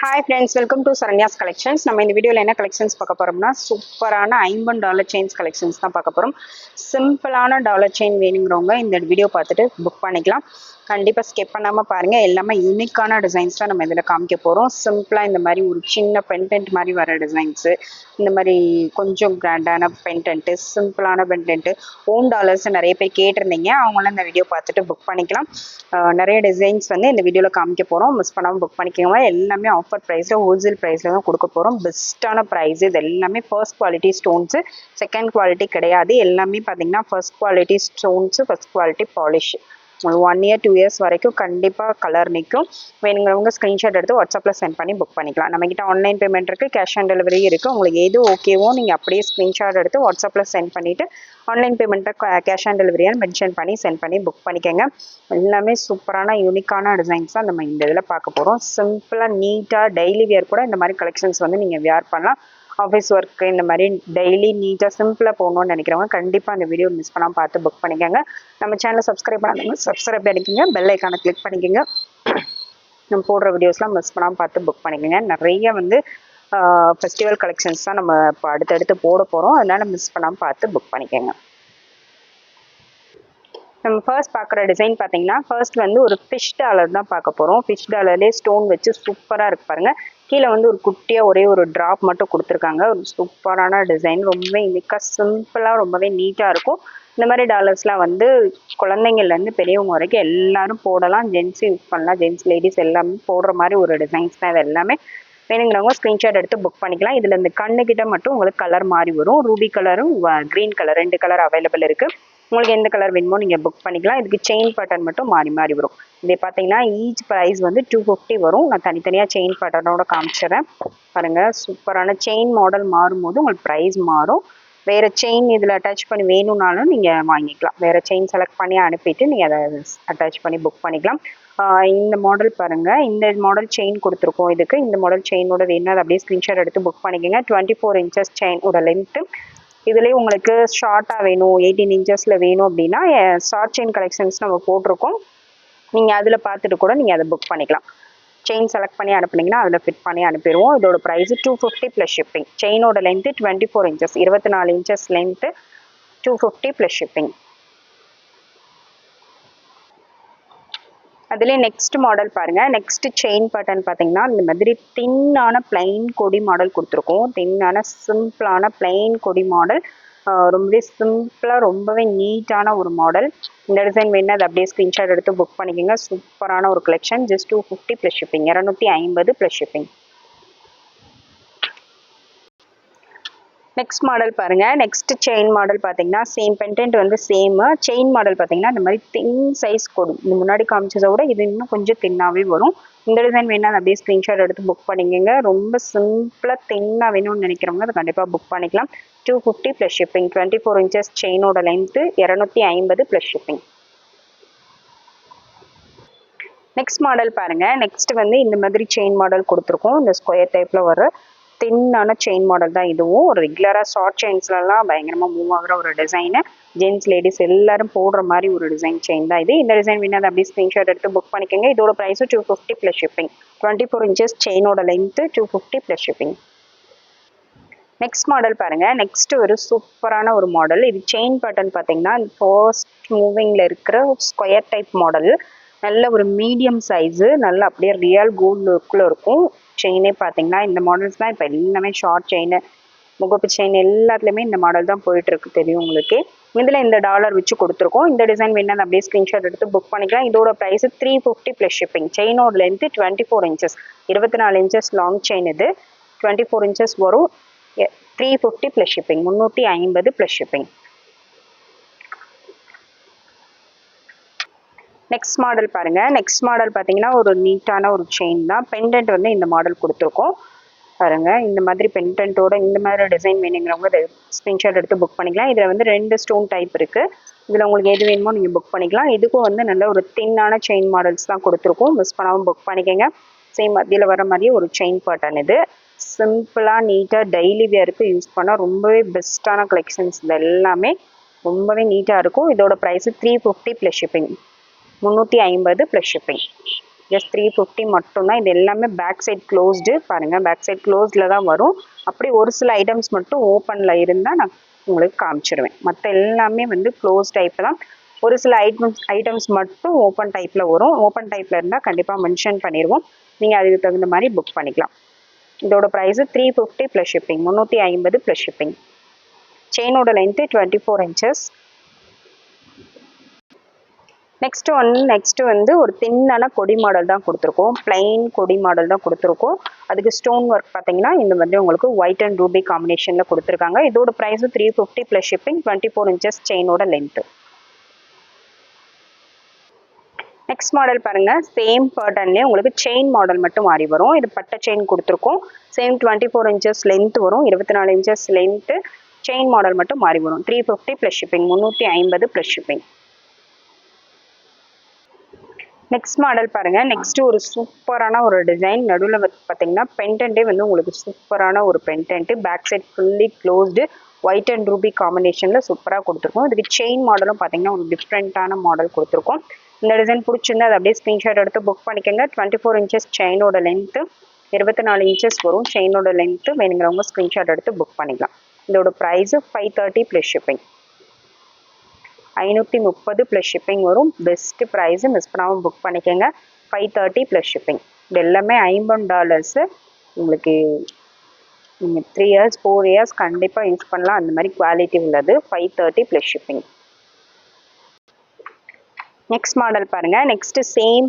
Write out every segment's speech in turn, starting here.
Hi friends welcome to Saranya's collections நம்ம இந்த வீடியோவில் என்ன கலெக்ஷன்ஸ் பார்க்க போகிறோம்னா சூப்பரான ஐம்பன் டாலர் செயின்ஸ் கலெக்ஷன்ஸ் தான் பார்க்க போகிறோம் சிம்பிளான டாலர் செயின் வேணுங்கிறவங்க இந்த வீடியோ பார்த்துட்டு புக் பண்ணிக்கலாம். கண்டிப்பாக ஸ்கிப் பண்ணாமல் பாருங்கள் எல்லாமே யூனிக்கான டிசைன்ஸ் தான் நம்ம இதில் காமிக்க போகிறோம் சிம்பிளாக இந்த மாதிரி ஒரு சின்ன பென்டென்ட் மாதிரி வர டிசைன்ஸு இந்த மாதிரி கொஞ்சம் கிராண்டான பென்டென்ட்டு சிம்பிளான பென்டென்ட்டு ஓம் டாலர்ஸ் நிறைய பேர் கேட்டிருந்தீங்க. அவங்களாம் இந்த வீடியோ பார்த்துட்டு புக் பண்ணிக்கலாம். நிறைய டிசைன்ஸ் வந்து இந்த வீடியோவில் காமிக்க போகிறோம் மிஸ் பண்ணாமல் புக் பண்ணிக்கோங்க. எல்லாமே ஆஃப் ஆஃபர் ப்ரைஸில் ஹோல்சேல் ப்ரைஸில் தான் கொடுக்க போகிறோம் பெஸ்ட்டான ப்ரைஸ் இது எல்லாமே first quality stones second quality கிடையாது. எல்லாமே பார்த்தீங்கன்னா first quality stones first quality polish one year two years வரைக்கும் கண்டிப்பாக கலர் நிற்கும் வேணுங்கிறவங்க ஸ்க்ரீன்ஷாட் எடுத்து வாட்ஸ்அப்பில் சென்ட் பண்ணி புக் பண்ணிக்கலாம். நம்மக்கிட்ட ஆன்லைன் பேமெண்ட் இருக்குது கேஷ் ஆன் டெலிவரி இருக்குது உங்களுக்கு எது ஓகேவோ நீங்கள் அப்படியே ஸ்க்ரீன்ஷாட் எடுத்து வாட்ஸ்அப்பில் சென்ட் பண்ணிவிட்டு ஆன்லைன் பேமெண்ட்டை கேஷ் ஆன் டெலிவரியான்னு மென்ஷன் பண்ணி சென்ட் பண்ணி புக் பண்ணிக்கோங்க. எல்லாமே சூப்பரான யூனிக்கான டிசைன்ஸ் தான் நம்ம இந்த இதில் பார்க்க போகிறோம் சிம்பிளாக நீட்டாக டெய்லி வியர் கூட இந்த மாதிரி கலெக்ஷன்ஸ் வந்து நீங்கள் வியர் பண்ணலாம். ஆஃபீஸ் ஒர்க்கு இந்த மாதிரி டெய்லி நீட்டாக சிம்பிளாக போகணும்னு நினைக்கிறவங்க கண்டிப்பாக அந்த வீடியோ மிஸ் பண்ணாமல் பார்த்து புக் பண்ணிக்கோங்க. நம்ம சேனலை சப்ஸ்கிரைப் பண்ணாதவங்க சப்ஸ்கிரைப் பண்ணிக்கோங்க பெல் ஐக்கானை கிளிக் பண்ணிக்கோங்க. நம்ம போடுற வீடியோஸ்லாம் மிஸ் பண்ணாமல் பார்த்து புக் பண்ணிக்கோங்க. நிறைய வந்து ஃபெஸ்டிவல் கலெக்ஷன்ஸ் தான் நம்ம இப்போ அடுத்தடுத்து போட போகிறோம் அதனால் மிஸ் பண்ணாமல் பார்த்து புக் பண்ணிக்கோங்க. நம்ம ஃபர்ஸ்ட் பார்க்குற டிசைன் பார்த்தீங்கன்னா ஃபர்ஸ்ட் வந்து ஒரு ஃபிஷ் டாலர் தான் பார்க்க போகிறோம் ஃபிஷ் டாலர்லேயே ஸ்டோன் வச்சு சூப்பராக இருக்கு பாருங்கள் கீழே வந்து ஒரு குட்டியாக ஒரே ஒரு ட்ராப் மட்டும் கொடுத்துருக்காங்க. ஒரு சூப்பரான டிசைன் ரொம்பவே இன்னைக்கா சிம்பிளாக ரொம்பவே நீட்டாக இருக்கும். இந்த மாதிரி டாலர்ஸ்லாம் வந்து குழந்தைங்கள்லேருந்து பெரியவங்க வரைக்கும் எல்லாரும் போடலாம். ஜென்ஸ் யூஸ் பண்ணலாம். ஜென்ஸ் லேடிஸ் எல்லாமே போடுற மாதிரி ஒரு டிசைன்ஸ் தான் இது எல்லாமே. வேணுங்கிறவங்க ஸ்க்ரீன்ஷாட் எடுத்து புக் பண்ணிக்கலாம். இதில் இந்த கண்ணுக்கிட்ட மட்டும் உங்களுக்கு கலர் மாறி வரும். ரூபி கலரும் க்ரீன் கலர் ரெண்டு கலர் அவைலபிள் இருக்குது உங்களுக்கு எந்த கலர் வேணுமோ நீங்கள் புக் பண்ணிக்கலாம். இதுக்கு செயின் பட்டன் மட்டும் மாறி மாறி வரும். இது பார்த்தீங்கன்னா ஈச் ப்ரைஸ் வந்து டூ ஃபிஃப்டி வரும். நான் தனித்தனியாக செயின் பேட்டர்னோட காமிச்சிடுறேன் பாருங்கள் சூப்பரான செயின் மாடல் மாறும்போது உங்களுக்கு ப்ரைஸ் மாறும். வேறு செயின் இதில் அட்டாச் பண்ணி வேணும்னாலும் நீங்கள் வாங்கிக்கலாம். வேறு செயின் செலக்ட் பண்ணி அனுப்பிட்டு நீங்கள் அதை அட்டாச் பண்ணி புக் பண்ணிக்கலாம். இந்த மாடல் பாருங்கள் இந்த மாடல் செயின் கொடுத்துருக்கோம் இதுக்கு. இந்த மாடல் செயினோட வேணும் அதை அப்படியே ஸ்க்ரீன்ஷாட் எடுத்து புக் பண்ணிக்கோங்க. டுவெண்ட்டி ஃபோர் இன்ச்சஸ் செயினோட லென்த்து இதுலேயே உங்களுக்கு ஷார்ட்டாக வேணும் எயிட்டீன் இன்ச்சஸில் வேணும் அப்படின்னா ஷார்ட் செயின் கலெக்ஷன்ஸ் நம்ம போட்டிருக்கோம். நீங்கள் அதில் பார்த்துட்டு கூட நீங்கள் அதை புக் பண்ணிக்கலாம். செயின் செலக்ட் பண்ணி அனுப்புனீங்கன்னா அதில் ஃபிட் பண்ணி அனுப்பிடுவோம். இதோட price two fifty plus shipping செயினோட length twenty four inches இருபத்தி நாலு inches length two fifty plus shipping அதுலேயே நெக்ஸ்ட் மாடல் பாருங்க. நெக்ஸ்ட் செயின் பேட்டர்ன் பார்த்தீங்கன்னா இந்த மாதிரி தின்னான பிளைன் கொடி மாடல் கொடுத்துருக்கோம். தின்னான சிம்பிளான பிளைன் கொடி மாடல் ரொம்பவே சிம்பிளாக ரொம்பவே நீட்டான ஒரு மாடல் இந்த டிசைன் வேணும் அதை அப்படியே ஸ்க்ரீன்ஷாட் எடுத்து புக் பண்ணிக்கோங்க. சூப்பரான ஒரு collection just two fifty plus shipping இரநூத்தி ஐம்பது ப்ளஸ் ஷிப்பிங் நெக்ஸ்ட் மாடல் பாருங்க. நெக்ஸ்ட் செயின் மாடல் பார்த்தீங்கன்னா சேம் பென்டென்ட் வந்து சேமு செயின் மாடல் பார்த்தீங்கன்னா இந்த மாதிரி தின் சைஸ் கொடும் இந்த முன்னாடி காமிச்சதை விட இது இன்னும் கொஞ்சம் தின்னாவே வரும். இந்த டிசைன் வேணால் அப்படியே ஸ்க்ரீன்ஷாட் எடுத்து புக் பண்ணிக்கோங்க. ரொம்ப சிம்பிளாக தின்னாக வேணும்னு நினைக்கிறவங்க அதை கண்டிப்பாக புக் பண்ணிக்கலாம். Two fifty plus shipping twenty four inches செயினோட length இரநூத்தி ஐம்பது ப்ளஸ் ஷிப்பிங் நெக்ஸ்ட் மாடல் பாருங்க. நெக்ஸ்ட் வந்து இந்த மாதிரி செயின் மாடல் கொடுத்துருக்கோம். இந்த ஸ்கொயர் டைப்ல வர தின்னான செயின் மாடல் தான் இதுவும். ஒரு ரெகுலராக ஷார்ட் செயின்ஸ்லலாம் பயங்கரமாக மூவ் ஆகிற ஒரு டிசைனு ஜென்ஸ் லேடிஸ் எல்லாரும் போடுற மாதிரி ஒரு டிசைன் செயின் தான் இது. இந்த டிசைன் வேணும் அதை அப்படியே ஸ்க்ரீன்ஷாட் எடுத்து புக் பண்ணிக்கோங்க. இதோட ப்ரைஸும் two fifty plus shipping twenty four inches செயினோட length two fifty plus shipping next model பாருங்கள் நெக்ஸ்ட் ஒரு சூப்பரான ஒரு மாடல் இது செயின் பேட்டர்ன் பார்த்தீங்கன்னா ஃபர்ஸ்ட் மூவிங்கில் இருக்கிற ஸ்கொயர் டைப் மாடல் நல்ல ஒரு மீடியம் சைஸு நல்ல அப்படியே ரியல் கோல்டு லுக்கில் இருக்கும். செயினே பார்த்தீங்கன்னா இந்த மாடல்ஸ் தான் இப்போ எல்லாமே ஷார்ட் செயின் முகப்பு செயின் எல்லாத்துலேயுமே இந்த மாடல் தான் போயிட்டுருக்கு தெரியும் உங்களுக்கு. இதில் இந்த டாலர் வச்சு கொடுத்துருக்கோம். இந்த டிசைன் வேணும் அப்படியே ஸ்க்ரீன்ஷாட் எடுத்து புக் பண்ணிக்கலாம். இதோட price three fifty plus shipping செயினோட length twenty four inches இருபத்தி நாலு இன்ச்சஸ் லாங் செயின் இது. டுவெண்ட்டி ஃபோர் இன்ச்சஸ் வரும். த்ரீ ஃபிஃப்டி ப்ளஸ் ஷிப்பிங் முந்நூற்றி ஐம்பது ப்ளஸ் ஷிப்பிங் நெக்ஸ்ட் மாடல் பாருங்கள் நெக்ஸ்ட் மாடல் பார்த்தீங்கன்னா ஒரு நீட்டான ஒரு செயின் தான். பெண்டன்ட் வந்து இந்த மாடல் கொடுத்துருக்கோம். பாருங்கள் இந்த மாதிரி பெண்டன்ட்டோட இந்த மாதிரி டிசைன் வேணுங்கிறவங்க இதை ஸ்க்ரீன்ஷாட் எடுத்து புக் பண்ணிக்கலாம். இதில் வந்து ரெண்டு ஸ்டோன் டைப் இருக்குது இதில் உங்களுக்கு எது வேணுமோ நீங்கள் புக் பண்ணிக்கலாம். இதுக்கும் வந்து நல்ல ஒரு தின்னான செயின் மாடல்ஸ் தான் கொடுத்துருக்கோம். மிஸ் பண்ணாமல் புக் பண்ணிக்கோங்க. சேம் மத்தியில் வர மாதிரியே ஒரு செயின் பேட்டர்ன் இது. சிம்பிளாக நீட்டாக டெய்லி வியருக்கு யூஸ் பண்ணால் ரொம்பவே பெஸ்ட்டான கலெக்ஷன்ஸ் இது எல்லாமே ரொம்பவே நீட்டாக இருக்கும். இதோட price three fifty plus shipping முந்நூற்றி ஐம்பது plus shipping just three fifty மட்டும்தான். இது எல்லாமே பேக் சைட் க்ளோஸ்டு பாருங்கள் பேக் சைட் க்ளோஸில் தான் வரும். அப்படி ஒரு சில ஐட்டம்ஸ் மட்டும் ஓப்பனில் இருந்தால் நான் உங்களுக்கு காமிச்சிருவேன். மற்ற எல்லாமே வந்து க்ளோஸ் டைப் தான். ஒரு சில ஐட்டம்ஸ் ஐட்டம்ஸ் மட்டும் ஓப்பன் டைப்பில் வரும். ஓப்பன் டைப்பில் இருந்தால் கண்டிப்பாக மென்ஷன் பண்ணிடுவோம் நீங்கள் அதுக்கு தகுந்த மாதிரி புக் பண்ணிக்கலாம். இதோட price three fifty plus shipping முந்நூற்றி ஐம்பது plus shipping செயினோட length twenty four inches next one next வந்து ஒரு தின்னான கொடி மாடல் தான் கொடுத்துருக்கோம். பிளைன் கொடி மாடல் தான் கொடுத்துருக்கோம். அதுக்கு ஸ்டோன் ஒர்க் பார்த்தீங்கன்னா இந்த வந்து உங்களுக்கு ஒயிட் அண்ட் ரூபி காம்பினேஷனில் கொடுத்துருக்காங்க. இதோட ப்ரைஸும் three fifty plus shipping twenty four inches செயினோட length next model பாருங்க. சேம் பேட்டர்ன்லேயே உங்களுக்கு செயின் மாடல் மட்டும் மாறி வரும். இது பட்டை செயின் கொடுத்துருக்கோம். Same twenty four inches length வரும். இருபத்தி நாலு இன்ச்சஸ் லென்த்து செயின் மாடல் மட்டும் மாறி வரும். த்ரீ ஃபிஃப்டி ப்ளஸ் ஷிப்பிங் முந்நூற்றி ஐம்பது ப்ளஸ் ஷிப்பிங் நெக்ஸ்ட் மாடல் பாருங்கள் நெக்ஸ்ட்டு ஒரு சூப்பரான ஒரு டிசைன் நடுவில் வந்து பார்த்தீங்கன்னா பென்டென்ட்டே வந்து உங்களுக்கு சூப்பரான ஒரு pendant back side fully closed white and ruby காம்பினேஷனில் சூப்பராக கொடுத்துருக்கோம். இதுக்கு செயின் மாடலும் பார்த்தீங்கன்னா ஒரு டிஃப்ரெண்ட்டான மாடல் கொடுத்துருக்கோம். இந்த டிசைன் பிடிச்சிருந்தா அதை அப்படியே ஸ்க்ரீன்ஷாட் எடுத்து புக் பண்ணிக்கோங்க. டுவெண்ட்டி ஃபோர் இன்ச்சஸ் செயினோட லென்த்து இருபத்தி நாலு இன்ச்சஸ் வரும். செயினோட லென்த்து வேணுங்கிறவங்க ஸ்க்ரீன்ஷாட் எடுத்து புக் பண்ணிக்கலாம். இதோட price five thirty plus shipping ஐநூற்றி முப்பது ப்ளஸ் ஷிப்பிங் வரும். பெஸ்ட்டு ப்ரைஸு மிஸ் பண்ணாமல் புக் பண்ணிக்கோங்க. ஃபைவ் தேர்ட்டி ப்ளஸ் ஷிப்பிங் இது எல்லாமே ஐம்பது டாலர்ஸு உங்களுக்கு நீங்கள் த்ரீ இயர்ஸ் ஃபோர் இயர்ஸ் கண்டிப்பாக யூஸ் பண்ணலாம். அந்த மாதிரி குவாலிட்டி உள்ளது. Five thirty plus shipping next model பாருங்க. நெக்ஸ்ட்டு சேம்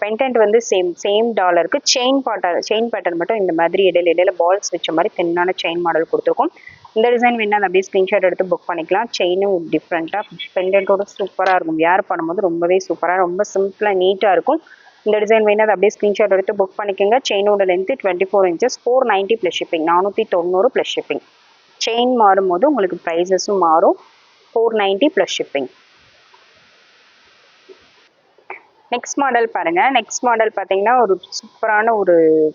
பென்டென்ட் வந்து சேம் சேம் டாலருக்கு செயின் பாட்டர் செயின் பேட்டர்ன் மட்டும் இந்த மாதிரி இடையில இடையில பால்ஸ் வச்ச மாதிரி தின்னான செயின் மாடல் கொடுத்துருக்கோம். இந்த டிசைன் வேணால் அப்படியே ஸ்க்ரீன்ஷாட் எடுத்து புக் பண்ணிக்கலாம். செயினும் டிஃப்ரெண்ட்டாக பெண்டென்ட்டோட சூப்பராக இருக்கும். வியார் பண்ணும்போது ரொம்பவே சூப்பராக ரொம்ப சிம்பிளாக நீட்டாக இருக்கும். இந்த டிசைன் வேணா அதை அப்படியே ஸ்க்ரீன்ஷாட் எடுத்து புக் பண்ணிக்கோங்க. செயினோட length twenty four inches four ninety plus shipping நானூற்றி தொண்ணூறு ப்ளஸ் ஷிப்பிங் செயின் மாறும்போது உங்களுக்கு ப்ரைஸஸும் மாறும். Four ninety plus shipping next model பாருங்கள் நெக்ஸ்ட் மாடல் பார்த்தீங்கன்னா ஒரு சூப்பரான ஒரு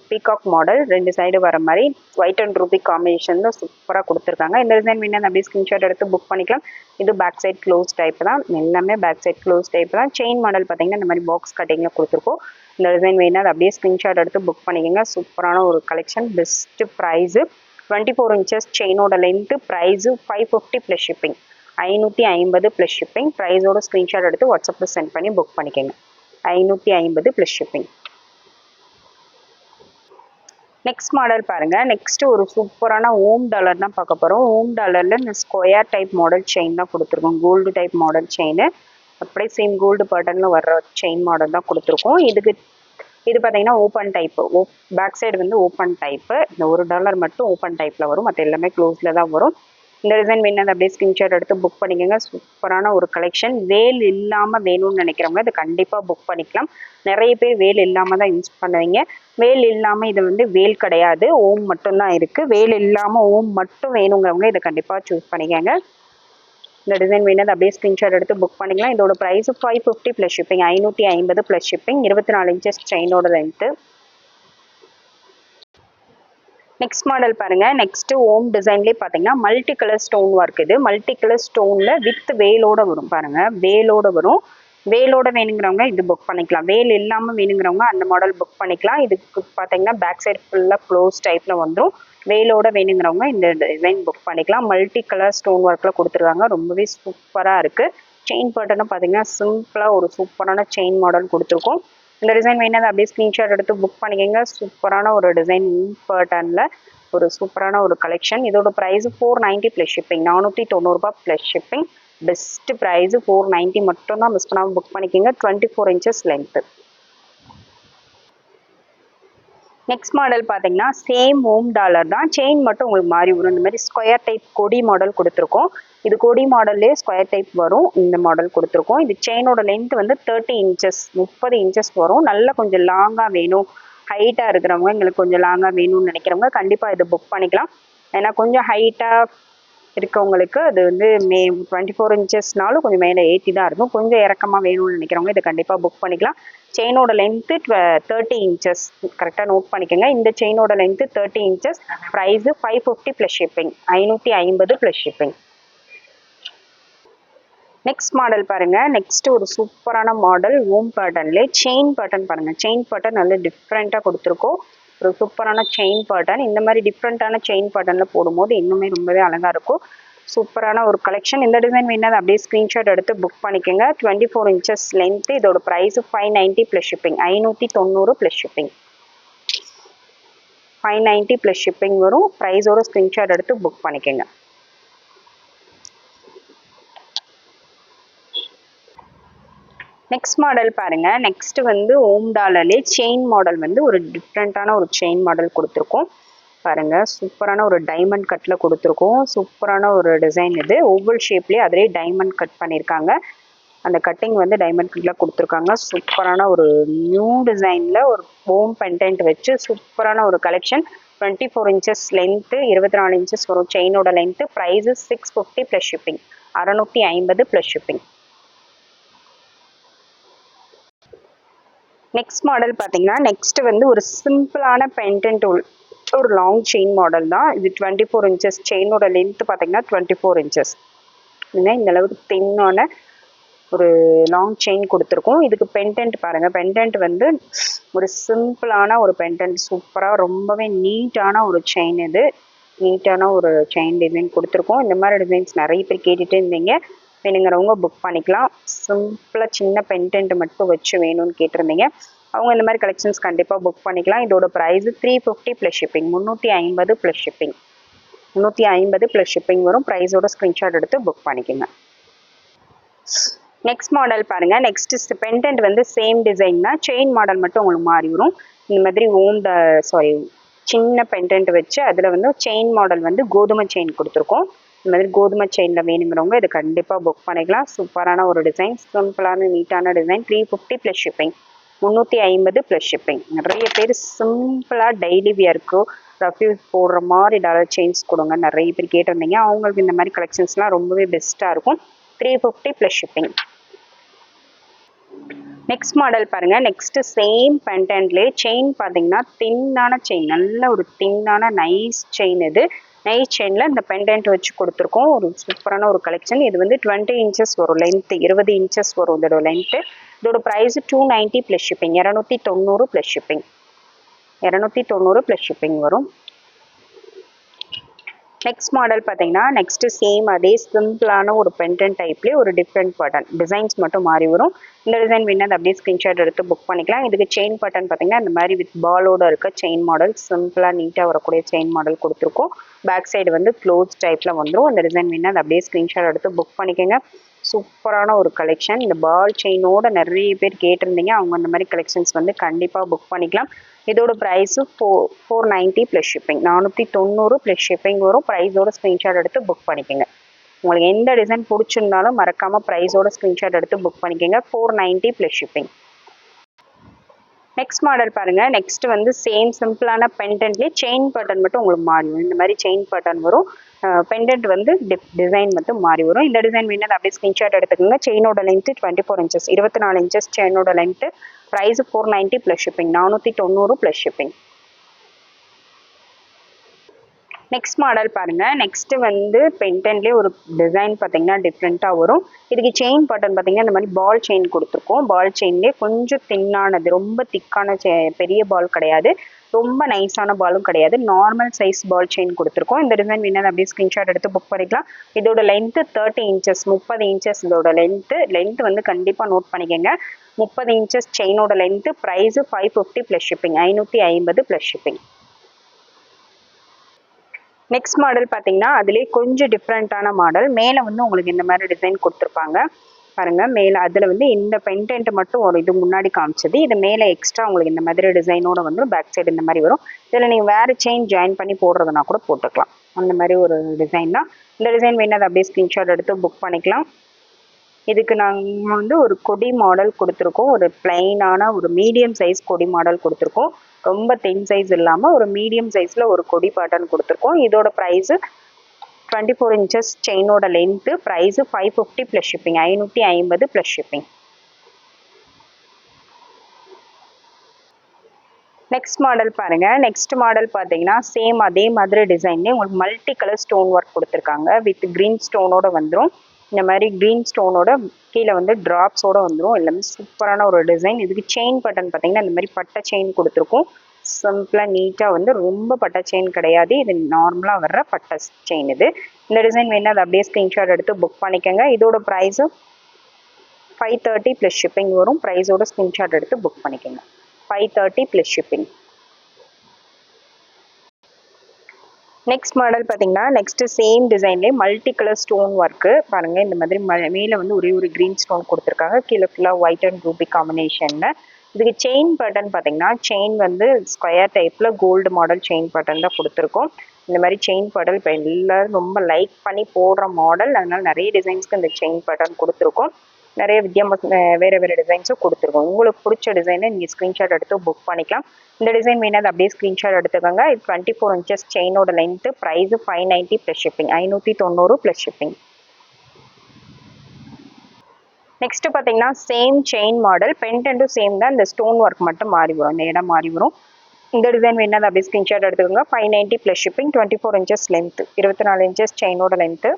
பீகாக் மாடல் ரெண்டு சைடு வர மாதிரி. ஒயிட் அண்ட் ரூபி தான் சூப்பராக கொடுத்துருக்காங்க. இந்த டிசைன் வேணும் அப்படியே ஸ்க்ரீன்ஷாட் எடுத்து புக் பண்ணிக்கலாம். இது பேக் சைட் க்ளோஸ் டைப் தான். எல்லாமே பேக் சைட் க்ளோஸ் டைப் தான். செயின் மாடல் பார்த்தீங்கன்னா இந்த மாதிரி பாக்ஸ் கட்டிங்கில் கொடுத்துருக்கோம். இந்த டிசைன் வேணும் அதை அப்படியே ஸ்க்ரீன்ஷாட் எடுத்து புக் பண்ணிக்கோங்க. சூப்பரான ஒரு collection best price twenty four inches செயினோட length price five fifty plus shipping ஐநூற்றி ஐம்பது ப்ளஸ் ஷிப்பிங் ப்ரைஸோட ஸ்க்ரீன்ஷாட் எடுத்து வாட்ஸ்அப்பில் சென்ட் பண்ணி புக் பண்ணிக்கோங்க. ஐநூற்றி ஐம்பது ப்ளஸ் ஷிப்பிங் நெக்ஸ்ட் மாடல் பாருங்க. நெக்ஸ்ட்டு ஒரு சூப்பரான ஓம் டாலர் தான் பார்க்க போகிறோம் ஓம் டாலரில் இந்த ஸ்கொயர் டைப் மாடல் செயின் தான் கொடுத்துருக்கோம். கோல்டு டைப் மாடல் செயின் அப்படியே சேம் கோல்டு பட்டனில் வர்ற செயின் மாடல் தான் கொடுத்துருக்கோம். இதுக்கு இது பார்த்தீங்கன்னா ஓப்பன் டைப்பு ஓ பேக் சைடு வந்து ஓப்பன் டைப்பு இந்த ஒரு டாலர் மட்டும் ஓப்பன் டைப்பில் வரும். மற்ற எல்லாமே க்ளோஸில் தான் வரும். இந்த டிசைன் வேணும் அப்படியே ஸ்கிரீன்ஷாட் எடுத்து புக் பண்ணிக்கோங்க. சூப்பரான ஒரு கலெக்ஷன் வேல் இல்லாமல் வேணும்னு நினைக்கிறவங்க இது கண்டிப்பாக புக் பண்ணிக்கலாம். நிறைய பேர் வேல் இல்லாமல் தான் யூஸ் பண்ணுவீங்க. வேல் இல்லாமல் இது வந்து வேல் கிடையாது. ஓம் மட்டும்தான் இருக்குது வேல் இல்லாமல் ஓம் மட்டும் வேணுங்கிறவங்க இதை கண்டிப்பாக சூஸ் பண்ணிக்கோங்க. இந்த டிசைன் வேணும் அப்படியே ஸ்க்ரீன்ஷாட் எடுத்து புக் பண்ணிக்கலாம். இதோட price five fifty plus shipping ஐநூற்றி ஐம்பது ப்ளஸ் ஷிப்பிங் இருபத்தி நாலு இன்ச்சஸ் செயினோட லென்த்து நெக்ஸ்ட் மாடல் பாருங்கள் நெக்ஸ்ட்டு ஓம் டிசைன்லேயே பார்த்தீங்கன்னா மல்டி கலர் ஸ்டோன் ஒர்க் இது. மல்டி கலர் ஸ்டோனில் வித் வேலோட வரும் பாருங்கள் வேலோட வரும். வேலோட வேணுங்கிறவங்க இது புக் பண்ணிக்கலாம். வேல் இல்லாமல் வேணுங்கிறவங்க அந்த மாடல் புக் பண்ணிக்கலாம். இதுக்கு பார்த்தீங்கன்னா பேக் சைடு ஃபுல்லாக க்ளோஸ் டைப்பில் வந்துடும் வேலோட வேணுங்கிறவங்க இந்த டிசைன் புக் பண்ணிக்கலாம். மல்டி கலர் ஸ்டோன் ஒர்க்கில் கொடுத்துருக்காங்க. ரொம்பவே சூப்பராக இருக்குது செயின் பட்டனும் பார்த்தீங்கன்னா சிம்பிளாக ஒரு சூப்பரான செயின் மாடல் கொடுத்துருக்கோம். இந்த டிசைன் வேணால் அப்படியே ஸ்க்ரீன்ஷாட் எடுத்து புக் பண்ணிக்கோங்க. சூப்பரான ஒரு டிசைன் பேட்டர்னில் ஒரு சூப்பரான ஒரு கலெக்ஷன் இதோட price four ninety plus shipping நானூற்றி தொண்ணூறுபா plus shipping best price four ninety மட்டும்தான் மிஸ் பண்ணாமல் புக் பண்ணிக்கோங்க. Twenty four inches length next model பார்த்தீங்கன்னா சேம் ஓம் டாலர் தான். செயின் மட்டும் உங்களுக்கு மாறி வரும். இந்த மாதிரி ஸ்கொயர் டைப் கொடி மாடல் கொடுத்துருக்கோம். இது கொடி மாடல்லே ஸ்கொயர் டைப் வரும். இந்த மாடல் கொடுத்துருக்கோம். இது செயினோட லென்த் வந்து தேர்ட்டி இன்ச்சஸ் முப்பது இன்ச்சஸ் வரும். நல்லா கொஞ்சம் லாங்காக வேணும். ஹைட்டாக இருக்கிறவங்க எங்களுக்கு கொஞ்சம் லாங்காக வேணும்னு நினைக்கிறவங்க கண்டிப்பாக இதை புக் பண்ணிக்கலாம். ஏன்னா கொஞ்சம் ஹைட்டாக இருக்கவங்களுக்கு அது வந்து மே டுவெண்ட்டி ஃபோர் இன்ச்சஸ்னாலும் கொஞ்சம் மேலே ஏற்றி தான் இருக்கும். கொஞ்சம் இறக்கமாக வேணும்னு நினைக்கிறவங்க இதை கண்டிப்பாக புக் பண்ணிக்கலாம். செயினோட லென்த்து தேர்ட்டி இன்ச்சஸ் கரெக்டாக நோட் பண்ணிக்கோங்க. இந்த செயினோட length thirty inches price five fifty plus shipping ஐநூற்றி ஐம்பது ப்ளஸ் ஷிப்பிங் நெக்ஸ்ட் மாடல் பாருங்கள் நெக்ஸ்ட் ஒரு சூப்பரான மாடல் ஓம் பேட்டர்ன்ல செயின் பேட்டர்ன் பாருங்கள் செயின் பேட்டர்ன் நல்ல டிஃப்ரெண்ட்டாக கொடுத்துருக்கோம். ஒரு சூப்பரான செயின் பேட்டர்ன் இந்த மாதிரி டிஃப்ரெண்ட்டான செயின் பேட்டர்னில் போடும்போது இன்னுமே ரொம்பவே அழகாக இருக்கும். சூப்பரான ஒரு கலெக்ஷன் இந்த டிசைன் வேணால் அப்படியே ஸ்க்ரீன்ஷாட் எடுத்து புக் பண்ணிக்கோங்க. டுவெண்ட்டி ஃபோர் இன்ச்சஸ் லென்த் இதோட price five ninety plus shipping ஐநூற்றி தொண்ணூறு plus shipping five ninety plus shipping வரும். ப்ரைஸோட ஸ்க்ரீன்ஷாட் எடுத்து புக் பண்ணிக்கோங்க. நெக்ஸ்ட் மாடல் பாருங்கள் நெக்ஸ்ட் வந்து ஓம் டாலர்லே செயின் மாடல் வந்து ஒரு டிஃப்ரெண்ட்டான ஒரு செயின் மாடல் கொடுத்துருக்கோம். பாருங்கள் சூப்பரான ஒரு டைமண்ட் கட்டில் கொடுத்துருக்கோம். சூப்பரான ஒரு டிசைன் இது. ஒவ்வொரு ஷேப்லேயே அதிலே டைமண்ட் கட் பண்ணியிருக்காங்க அந்த கட்டிங் வந்து டைமண்ட் கட்டில் கொடுத்துருக்காங்க. சூப்பரான ஒரு நியூ டிசைனில் ஒரு ஓம் பென்டென்ட் வச்சு சூப்பரான ஒரு collection twenty four inches length இருபத்தி நாலு இன்ச்சஸ் வரும் செயினோட length price six fifty plus shipping அறநூற்றி ஐம்பது ப்ளஸ் ஷிப்பிங் நெக்ஸ்ட் மாடல் பார்த்தீங்கன்னா நெக்ஸ்ட் வந்து ஒரு சிம்பிளான பென்டென்ட் ஒரு லாங் செயின் மாடல் தான். இது டுவெண்ட்டி ஃபோர் இன்ச்சஸ் செயினோட லென்த் பார்த்தீங்கன்னா டுவெண்ட்டி ஃபோர் இன்ச்சஸ் இந்த அளவுக்கு தின்னான ஒரு லாங் செயின் கொடுத்துருக்கோம். இதுக்கு பென்டென்ட் பாருங்கள் பென்டென்ட் வந்து ஒரு சிம்பிளான ஒரு பென்டென்ட் சூப்பராக ரொம்பவே நீட்டான ஒரு செயின் இது. நீட்டான ஒரு செயின் டிசைன் கொடுத்துருக்கோம். இந்த மாதிரி டிசைன்ஸ் நிறைய பேர் கேட்டுகிட்டே இருந்தீங்க. வேணுங்கிறவங்க புக் பண்ணிக்கலாம். சிம்பிளாக சின்ன பென்டென்ட் மட்டும் வச்சு வேணும்னு கேட்டிருந்தீங்க. அவங்க இந்த மாதிரி கலெக்ஷன்ஸ் கண்டிப்பாக புக் பண்ணிக்கலாம். இதோட price three fifty plus shipping முந்நூற்றி ஐம்பது ப்ளஸ் ஷிப்பிங் முந்நூற்றி ஐம்பது ப்ளஸ் ஷிப்பிங் வரும். ப்ரைஸோட ஸ்க்ரீன்ஷாட் எடுத்து புக் பண்ணிக்கோங்க. நெக்ஸ்ட் மாடல் பாருங்க. நெக்ஸ்ட் பெண்டன்ட் வந்து சேம் டிசைன் தான். செயின் மாடல் மட்டும் உங்களுக்கு மாறி வரும். இந்த மாதிரி ஓம் சாரி சின்ன பெண்டன்ட் வச்சு அதில் வந்து செயின் மாடல் வந்து கோதுமை செயின் கொடுத்துருக்கோம். இந்த மாதிரி கோதுமை செயினில் வேணுங்கிறவங்க இது கண்டிப்பாக புக் பண்ணிக்கலாம். சூப்பரான ஒரு டிசைன் சிம்பிளான நீட்டான design three fifty plus shipping முந்நூற்றி ஐம்பது ப்ளஸ் ஷிப்பிங் நிறைய பேர் சிம்பிளாக டெய்லி வியர்க்கு ரஃப்யூஸ் போடுற மாதிரி டாலர் செயின்ஸ் கொடுங்க. நிறைய பேர் கேட்டிருந்தீங்க. அவங்களுக்கு இந்த மாதிரி கலெக்ஷன்ஸ்லாம் ரொம்பவே பெஸ்ட்டாக இருக்கும். Three fifty plus shipping next model பாருங்க. நெக்ஸ்ட்டு சேம் பென்டென்ட்லேயே செயின் பார்த்தீங்கன்னா தின்னான செயின் நல்ல ஒரு தின்னான நைஸ் செயின் இது. நெய் செயினில் இந்த பெண்டன்ட் வச்சு கொடுத்துருக்கோம். ஒரு சூப்பரான ஒரு கலெக்ஷன் இது வந்து டுவெண்ட்டி இன்ச்சஸ் வரும் லென்த்து இருபது இன்ச்சஸ் வரும் இதோட லென்த்து இதோட price two ninety plus shipping இரநூத்தி தொண்ணூறு ப்ளஸ் ஷிப்பிங் இரநூத்தி தொண்ணூறு ப்ளஸ் ஷிப்பிங் வரும். நெக்ஸ்ட் மாடல் பார்த்தீங்கன்னா நெக்ஸ்ட்டு சேம் அதே சிம்பிளான ஒரு பென்டன் டைப்லேயே ஒரு டிஃப்ரெண்ட் பட்டன் டிசைன்ஸ் மட்டும் மாறி வரும். இந்த டிசைன் வேணால் அப்படியே ஸ்க்ரீன்ஷாட் எடுத்து புக் பண்ணிக்கலாம். இதுக்கு செயின் பட்டன் பார்த்தீங்கன்னா இந்த மாதிரி வித் பாலோட இருக்க செயின் மாடல் சிம்பிளாக நீட்டாக வரக்கூடிய செயின் மாடல் கொடுத்துருக்கோம். பேக் சைடு வந்து க்ளோத் டைப்பில் வந்துடும் இந்த டிசைன் வேணும் அதை அப்படியே ஸ்க்ரீன்ஷாட் எடுத்து புக் பண்ணிக்கோங்க. சூப்பரான ஒரு கலெக்ஷன் இந்த பால் செயினோட நிறைய பேர் கேட்டிருந்தீங்க. அவங்க அந்த மாதிரி கலெக்ஷன்ஸ் வந்து கண்டிப்பாக புக் பண்ணிக்கலாம். இதோட price four four ninety plus shipping நானூற்றி தொண்ணூறு ப்ளஸ் ஷிப்பிங் வரும். ப்ரைஸோட ஸ்க்ரீன்ஷாட் எடுத்து புக் பண்ணிக்கோங்க. உங்களுக்கு எந்த டிசைன் பிடிச்சிருந்தாலும் மறக்காமல் ப்ரைஸோட ஸ்க்ரீன்ஷாட் எடுத்து புக் பண்ணிக்கோங்க. Four ninety plus shipping next model பாருங்க. நெக்ஸ்ட் வந்து சேம் சிம்பிளான பெண்டன்ட்லேயே செயின் பட்டன் மட்டும் உங்களுக்கு மாறிவிடும் இந்த மாதிரி செயின் பட்டன் வரும். பெண்டன்ட் வந்து டிசைன் மட்டும் மாறி வரும். இந்த டிசைன் வேணும் அப்படியே ஸ்கிரீன்ஷாட் எடுத்துக்கோங்க. செயினோட லென்த்து டுவெண்ட்டி ஃபோர் இன்ச்சஸ் இருபத்தி நாலு inches செயினோட length price four ninety plus shipping நானூற்றி தொண்ணூறு ப்ளஸ் ஷிப்பிங் நெக்ஸ்ட் மாடல் பாருங்க. நெக்ஸ்ட் வந்து பென்டன்லேயே ஒரு டிசைன் பார்த்தீங்கன்னா டிஃப்ரெண்ட்டாக வரும். இதுக்கு செயின் பட்டன் பார்த்தீங்கன்னா இந்த மாதிரி பால் செயின் கொடுத்துருக்கோம். பால் செயின்லேயே கொஞ்சம் தின்னானது ரொம்ப திக்கான பெரிய பால் கிடையாது. ரொம்ப நைஸான பாலும் கிடையாது. நார்மல் சைஸ் பால் செயின் கொடுத்துருக்கோம். இந்த டிசைன் வேணாலும் அப்படியே ஸ்கிரீன்ஷாட் எடுத்து புக் பண்ணிக்கலாம். இதோட லென்த்து தேர்ட்டி இன்ச்சஸ் முப்பது இன்ச்சஸ் இதோட லென்த்து லென்த் வந்து கண்டிப்பாக நோட் பண்ணிக்கோங்க. முப்பது inches செயினோட length price five fifty plus shipping ஐநூற்றி ஐம்பது ப்ளஸ் ஷிப்பிங் நெக்ஸ்ட் மாடல் பார்த்தீங்கன்னா அதுலேயே கொஞ்சம் டிஃப்ரெண்ட்டான மாடல் மேலே வந்து உங்களுக்கு இந்த மாதிரி டிசைன் கொடுத்துருப்பாங்க. பாருங்க. மேலே அதில் வந்து இந்த பென்டென்ட் மட்டும் ஒரு இது முன்னாடி காமிச்சது. இது மேலே எக்ஸ்ட்ரா உங்களுக்கு இந்த மாதிரி டிசைனோட வந்து பேக் சைடு இந்த மாதிரி வரும். இதில் நீங்கள் வேறு செயின் ஜாயின் பண்ணி போடுறதுனா கூட போட்டுக்கலாம். அந்த மாதிரி ஒரு டிசைன் தான். இந்த டிசைன் வேணால் அப்படியே ஸ்க்ரீன்ஷாட் எடுத்து புக் பண்ணிக்கலாம். இதுக்கு நாங்கள் வந்து ஒரு கொடி மாடல் கொடுத்துருக்கோம். ஒரு பிளைனான ஒரு மீடியம் சைஸ் கொடி மாடல் கொடுத்துருக்கோம். ரொம்ப தென் சைஸ் இல்லாமல் ஒரு மீடியம் சைஸில் ஒரு கொடி பேட்டர்ன் கொடுத்துருக்கோம். இதோட price twenty four inches செயினோட length price five fifty plus shipping ஐநூற்றி ஐம்பது ப்ளஸ் ஷிப்பிங் நெக்ஸ்ட் மாடல் பாருங்கள் நெக்ஸ்ட் மாடல் பார்த்தீங்கன்னா சேம் அதே மாதிரி டிசைன்லேயே உங்களுக்கு மல்டி கலர் ஸ்டோன் ஒர்க் கொடுத்துருக்காங்க. வித் க்ரீன் ஸ்டோனோட வந்துடும் இந்த மாதிரி க்ரீன் ஸ்டோனோட கீழே வந்து ட்ராப்ஸோட வந்துடும் எல்லாமே சூப்பரான ஒரு டிசைன் இதுக்கு செயின் பட்டன் பார்த்தீங்கன்னா இந்த மாதிரி பட்டை செயின் கொடுத்துருக்கும். சிம்பிளாக நீட்டாக வந்து ரொம்ப பட்டை செயின் கிடையாது. இது நார்மலாக வர்ற பட்டை செயின் இது. இந்த டிசைன் வேணால் அதை அப்படியே ஸ்க்ரீன்ஷாட் எடுத்து புக் பண்ணிக்கோங்க. இதோட ப்ரைஸும் ஃபைவ் தேர்ட்டி ப்ளஸ் ஷிப்பிங் வரும். ப்ரைஸோட ஸ்க்ரீன்ஷாட் எடுத்து புக் பண்ணிக்கோங்க. Five thirty plus shipping next model பார்த்தீங்கன்னா நெக்ஸ்ட் சேம் டிசைன்லேயே மல்டி கலர் ஸ்டோன் ஒர்க்கு பாருங்கள் இந்த மாதிரி ம மேலே வந்து ஒரே ஒரு க்ரீன் ஸ்டோன் கொடுத்துருக்காங்க. கீழே ஃபுல்லாக ஒயிட் அண்ட் ரூபி காம்பினேஷனில் இதுக்கு செயின் பட்டன் பார்த்தீங்கன்னா செயின் வந்து ஸ்கொயர் டைப்பில் கோல்டு மாடல் செயின் பட்டன் தான் கொடுத்துருக்கோம். இந்த மாதிரி செயின் பட்டன் இப்போ எல்லோரும் ரொம்ப லைக் பண்ணி போடுற மாடல் அதனால் நிறைய டிசைன்ஸ்க்கு இந்த செயின் பட்டன் கொடுத்துருக்கோம். நிறைய வித்தியாச வேறு வேறு டிசைன்ஸும் கொடுத்துருக்கோம். உங்களுக்கு பிடிச்ச டிசைனை நீங்கள் ஸ்க்ரீன்ஷாட் எடுத்து புக் பண்ணிக்கலாம். இந்த டிசைன் வேணால் அப்படியே ஸ்க்ரீன்ஷாட் எடுத்துக்கோங்க. இது twenty four inches செயினோட length price five ninety plus shipping ஐநூற்றி தொண்ணூறு ப்ளஸ் ஷிப்பிங் நெக்ஸ்ட் பார்த்தீங்கன்னா சேம் செயின் மாடல் பென்டென்ட்டும் சேம் தான் இந்த ஸ்டோன் ஒர்க் மட்டும் மாறி வரும் இந்த இடம் மாறி வரும். இந்த டிசைன் வேணால் அப்படியே ஸ்க்ரீன்ஷாட் எடுத்துக்கோங்க. Five ninety plus shipping twenty four inches length இருபத்தி நாலு இன்ச்சஸ் செயினோட லென்த்து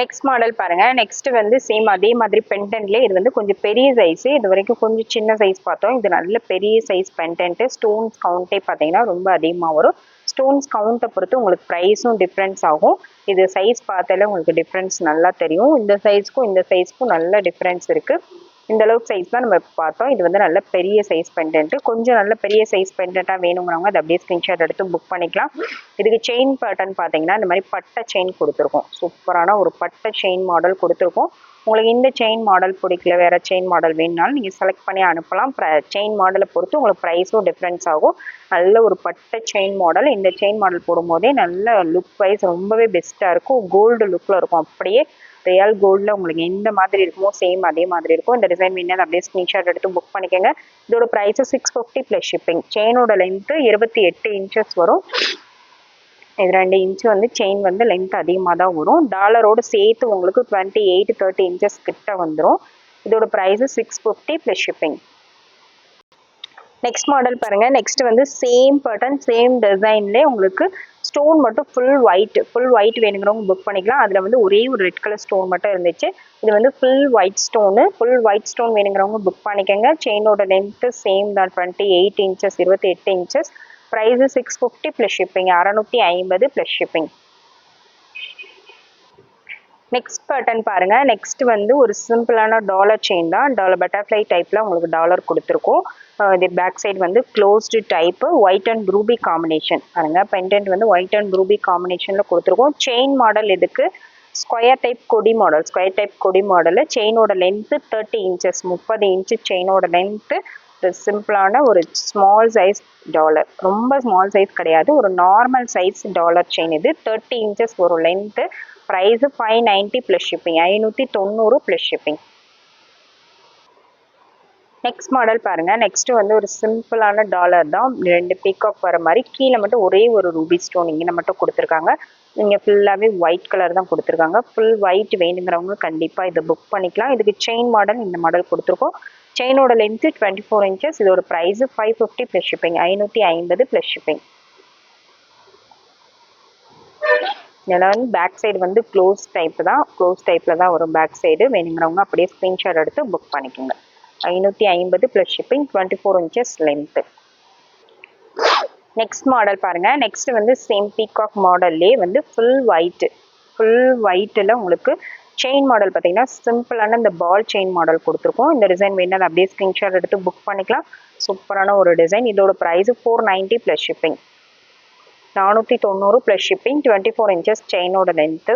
நெக்ஸ்ட் மாடல் பாருங்கள் நெக்ஸ்ட் வந்து சேம் அதே மாதிரி பென்டென்ட்லேயே இது வந்து கொஞ்சம் பெரிய சைஸு இது வரைக்கும் கொஞ்சம் சின்ன சைஸ் பார்த்தோம். இது நல்ல பெரிய சைஸ் பென்டென்ட்டு ஸ்டோன்ஸ் கவுண்டே பார்த்தீங்கன்னா ரொம்ப அதிகமாக வரும். ஸ்டோன்ஸ் கவுண்ட்டை பொறுத்து உங்களுக்கு ப்ரைஸும் டிஃப்ரென்ஸ் ஆகும். இது சைஸ் பார்த்தாலே உங்களுக்கு டிஃப்ரென்ஸ் நல்லா தெரியும். இந்த சைஸ்க்கும் இந்த சைஸ்க்கும் நல்ல டிஃப்ரென்ஸ் இருக்குது இந்த அளவுக்கு சைஸ் தான் நம்ம பார்த்தோம். இது வந்து நல்ல பெரிய சைஸ் பெண்டன்ட்டு கொஞ்சம் நல்ல பெரிய சைஸ் பெண்டன்ட்டாக வேணுங்கிறவங்க அதை அப்படியே ஸ்க்ரீன்ஷாட் எடுத்து புக் பண்ணிக்கலாம். இதுக்கு செயின் பேட்டர்ன் பார்த்தீங்கன்னா இந்த மாதிரி பட்டை செயின் கொடுத்துருக்கோம். சூப்பரான ஒரு பட்டை செயின் மாடல் கொடுத்துருக்கோம். உங்களுக்கு இந்த செயின் மாடல் பிடிக்கல வேறு செயின் மாடல் வேணுனாலும் நீங்கள் செலக்ட் பண்ணி அனுப்பலாம். செயின் மாடலை பொறுத்து உங்களுக்கு ப்ரைஸும் டிஃப்ரென்ஸ் ஆகும். நல்ல ஒரு பட்டை செயின் மாடல் இந்த செயின் மாடல் போடும்போதே நல்ல லுக் வைஸ் ரொம்பவே பெஸ்ட்டாக இருக்கும். கோல்டு லுக்கில் இருக்கும். அப்படியே ரியல் கோல்டில் உங்களுக்கு எந்த மாதிரி இருக்குமோ சேம் அதே மாதிரி இருக்கும். இந்த டிசைன் வேணும் அப்படியே ஸ்க்ரீன்ஷாட் எடுத்து புக் பண்ணிக்கோங்க. இதோட price six fifty plus shipping செயினோட length இருபத்தி எட்டு இன்ச்சஸ் வரும். இது ரெண்டு இன்ச்சு வந்து செயின் வந்து லென்த் அதிகமாக தான் வரும் டாலரோடு சேர்த்து உங்களுக்கு டுவெண்ட்டி எயிட் தேர்ட்டி இன்ச்சஸ் கிட்ட வந்துடும் இதோட price six fifty plus shipping next model பாருங்கள் நெக்ஸ்ட் வந்து சேம் பட்டன் சேம் டிசைன்லேயே உங்களுக்கு ஸ்டோன் மட்டும் ஃபுல் ஒயிட் ஃபுல் ஒயிட் வேணுங்கிறவங்க புக் பண்ணிக்கலாம். அதில் வந்து ஒரே ஒரு ரெட் கலர் ஸ்டோன் மட்டும் இருந்துச்சு. இது வந்து full white stone full white stone வேணுங்கிறவங்க புக் பண்ணிக்கோங்க. செயினோட லென்த்து சேம் தான் டுவெண்ட்டி எயிட் இன்ச்சஸ் இருபத்தி எட்டு inches price six fifty plus shipping அறநூற்றி ஐம்பது ப்ளஸ் ஷிப்பிங் நெக்ஸ்ட் பட்டன் பாருங்க. நெக்ஸ்ட் வந்து ஒரு சிம்பிளான டாலர் செயின் தான். டாலர் பட்டர்ஃப்ளை டைப்பில் உங்களுக்கு டாலர் கொடுத்துருக்கோம். இது பேக் சைடு வந்து closed type white and ruby combination பாருங்க. பெண்டன்ட் வந்து ஒயிட் அண்ட் ப்ரூபி காம்பினேஷனில் கொடுத்துருக்கோம். செயின் மாடல் இதுக்கு ஸ்கொயர் டைப் கொடி மாடல் ஸ்கொயர் டைப் கொடி மாடலு செயினோட லென்த்து தேர்ட்டி இன்ச்சஸ் முப்பது இன்ச்சு செயினோட லென்த்து சிம்பிளான ஒரு ஸ்மால் சைஸ் டாலர் ரொம்ப ஸ்மால் சைஸ் கிடையாது. ஒரு நார்மல் சைஸ் டாலர் செயின் இது. தேர்ட்டி இன்ச்சஸ் ஒரு length price five ninety plus shipping ஐநூற்றி தொண்ணூறு ப்ளஸ் ஷிப்பிங் நெக்ஸ்ட் மாடல் பாருங்க. நெக்ஸ்ட் வந்து ஒரு சிம்பிளான டாலர் தான். ரெண்டு பீகாக் வர மாதிரி. கீழே மட்டும் ஒரே ஒரு ரூபி ஸ்டோன் இங்கே மட்டும் கொடுத்துருக்காங்க. இங்கே ஃபுல்லாகவே ஒயிட் கலர் தான் கொடுத்துருக்காங்க. ஃபுல் ஒயிட் வேணுங்கிறவங்க கண்டிப்பாக இதை புக் பண்ணிக்கலாம். இதுக்கு செயின் மாடல் இந்த மாடல் கொடுத்துருக்கோம். செயினோட லென்த்து டுவெண்ட்டி ஃபோர் இன்ச்சஸ் இதோட price five fifty plus shipping ஐநூற்றி ஐம்பது ப்ளஸ் ஷிப்பிங் இதெல்லாம் வந்து பேக் சைடு வந்து க்ளோஸ் டைப் தான். க்ளோஸ் டைப்பில் தான் வரும் பேக் சைடு வேணுங்கிறவங்க அப்படியே ஸ்க்ரீன்ஷாட் எடுத்து புக் பண்ணிக்கோங்க. ஐநூற்றி ஐம்பது plus shipping twenty four inches length next model பாருங்கள் நெக்ஸ்ட் வந்து சேம் பீகாக் மாடல்லே வந்து ஃபுல் ஒயிட்டு ஃபுல் ஒயிட்டில் உங்களுக்கு செயின் மாடல் பார்த்தீங்கன்னா சிம்பிளான இந்த பால் செயின் மாடல் கொடுத்துருக்கோம். இந்த டிசைன் வேணால் அப்படியே ஸ்க்ரீன்ஷாட் எடுத்து புக் பண்ணிக்கலாம். சூப்பரான ஒரு டிசைன் இதோட price four ninety plus shipping நானூற்றி தொண்ணூறு plus shipping twenty four inches செயினோட length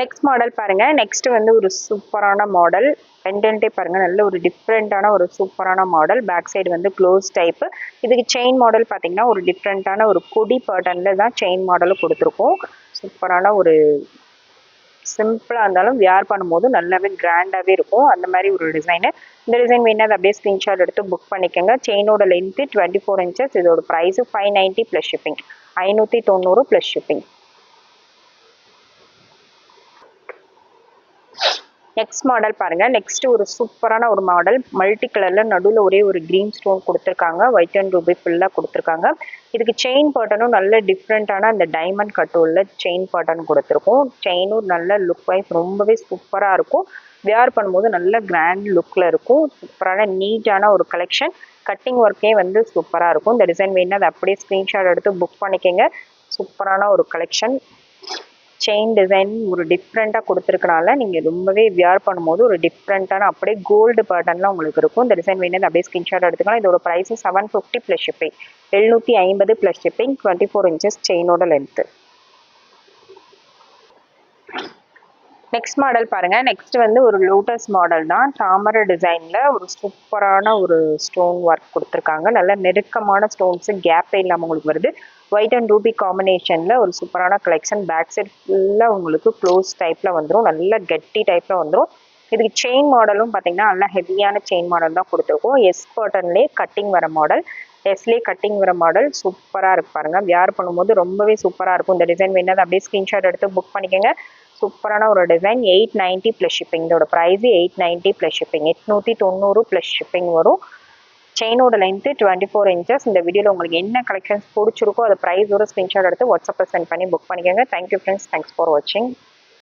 next model பாருங்கள் நெக்ஸ்ட் வந்து ஒரு சூப்பரான மாடல் பெண்டன்ட்டே பாருங்கள் நல்ல ஒரு டிஃப்ரெண்ட்டான ஒரு சூப்பரான மாடல் பேக் சைடு வந்து க்ளோஸ் டைப்பு இதுக்கு செயின் மாடல் பார்த்தீங்கன்னா ஒரு டிஃப்ரெண்ட்டான ஒரு கொடி பேட்டர்னில் தான் செயின் மாடலும் கொடுத்துருக்கோம். சூப்பரான ஒரு சிம்பிளாக இருந்தாலும் வியர் பண்ணும்போது நல்லாவே கிராண்டாகவே இருக்கும். அந்த மாதிரி ஒரு டிசைனு இந்த டிசைன் வேணால் அப்படியே ஸ்க்ரீன்ஷாட் எடுத்து புக் பண்ணிக்கோங்க. செயினோட லென்த்து டுவெண்ட்டி ஃபோர் இன்ச்சஸ் இதோட price five ninety plus shipping ஐநூற்றி தொண்ணூறு ப்ளஸ் ஷிப்பிங் நெக்ஸ்ட் மாடல் பாருங்கள் நெக்ஸ்ட் ஒரு சூப்பரான ஒரு மாடல் மல்டி கலரில் நடுவில் ஒரே ஒரு க்ரீன் ஸ்டோன் கொடுத்துருக்காங்க. ஒயிட் அண்ட் ரூபி ஃபுல்லாக கொடுத்துருக்காங்க. இதுக்கு செயின் பாட்டனும் நல்ல டிஃப்ரெண்ட்டான அந்த டைமண்ட் கட்டு செயின் பேட்டர்ன் கொடுத்துருக்கோம். செயினும் நல்ல லுக் வைஸ் ரொம்பவே சூப்பராக இருக்கும். வியர் பண்ணும்போது நல்ல கிராண்ட் லுக்கில் இருக்கும். சூப்பரான நீட்டான ஒரு கலெக்ஷன் கட்டிங் ஒர்க்கே வந்து சூப்பராக இருக்கும். இந்த டிசைன் வேணுன்னா அதை அப்படியே ஸ்க்ரீன்ஷாட் எடுத்து புக் பண்ணிக்கோங்க. சூப்பரான ஒரு கலெக்ஷன் செயின் டிசைன் ஒரு டிஃப்ரெண்ட்டாக கொடுத்துருக்கனால நீங்கள் ரொம்பவே வியர் பண்ணும்போது ஒரு டிஃப்ரெண்ட்டான அப்படியே கோல்டு பேட்டர்ன்லாம் உங்களுக்கு இருக்கும். இந்த டிசைன் வேணும் அப்படியே ஸ்க்ரீன்ஷாட் எடுத்துக்கலாம். இதோட price seven fifty plus shipping எழுநூற்றி ஐம்பது plus shipping twenty four inches செயினோட length next model பாருங்கள் நெக்ஸ்ட் வந்து ஒரு லோட்டஸ் மாடல் தான். தாமரை டிசைனில் ஒரு சூப்பரான ஒரு ஸ்டோன் ஒர்க் கொடுத்துருக்காங்க. நல்ல நெருக்கமான ஸ்டோன்ஸு கேப்பே இல்லாமல் உங்களுக்கு வருது. ஒயிட் அண்ட் ரூபி காம்பினேஷனில் ஒரு சூப்பரான கலெக்ஷன் பேக் சைட் ஃபுல்லாக உங்களுக்கு க்ளோஸ் டைப்பில் வந்துடும் நல்ல கெட்டி டைப்பில் வந்துடும் இதுக்கு செயின் மாடலும் பார்த்தீங்கன்னா நல்லா ஹெவியான செயின் மாடல் தான் கொடுத்துருக்கோம். எஸ் பர்டன்லேயே கட்டிங் வர மாடல் எஸ்லேயே கட்டிங் வர மாடல் சூப்பராக இருக்கு பாருங்க. வியார் பண்ணும்போது ரொம்பவே சூப்பராக இருக்கும். இந்த டிசைன் வேணால் அப்படியே ஸ்க்ரீன்ஷாட் எடுத்து புக் பண்ணிக்கோங்க. சூப்பரான ஒரு design eight ninety plus shipping இதோட price eight ninety plus shipping எட்நூற்றி தொண்ணூறு ப்ளஸ் ஷிப்பிங் வரும். செயினோட லென்த்து டுவெண்ட்டி ஃபோர் இன்ச்சஸ் இந்த வீடியோவில் உங்களுக்கு என்ன கலெக்ஷன்ஸ் பிடிச்சிருக்கோ அதை ப்ரைஸோட ஸ்க்ரீன்ஷாட் எடுத்து வாட்ஸ்அப்பில் சென்ட் பண்ணி புக் பண்ணிக்கோங்க. தேங்க்யூ ஃப்ரெண்ட்ஸ் தேங்க்ஸ் ஃபார் வாட்சிங்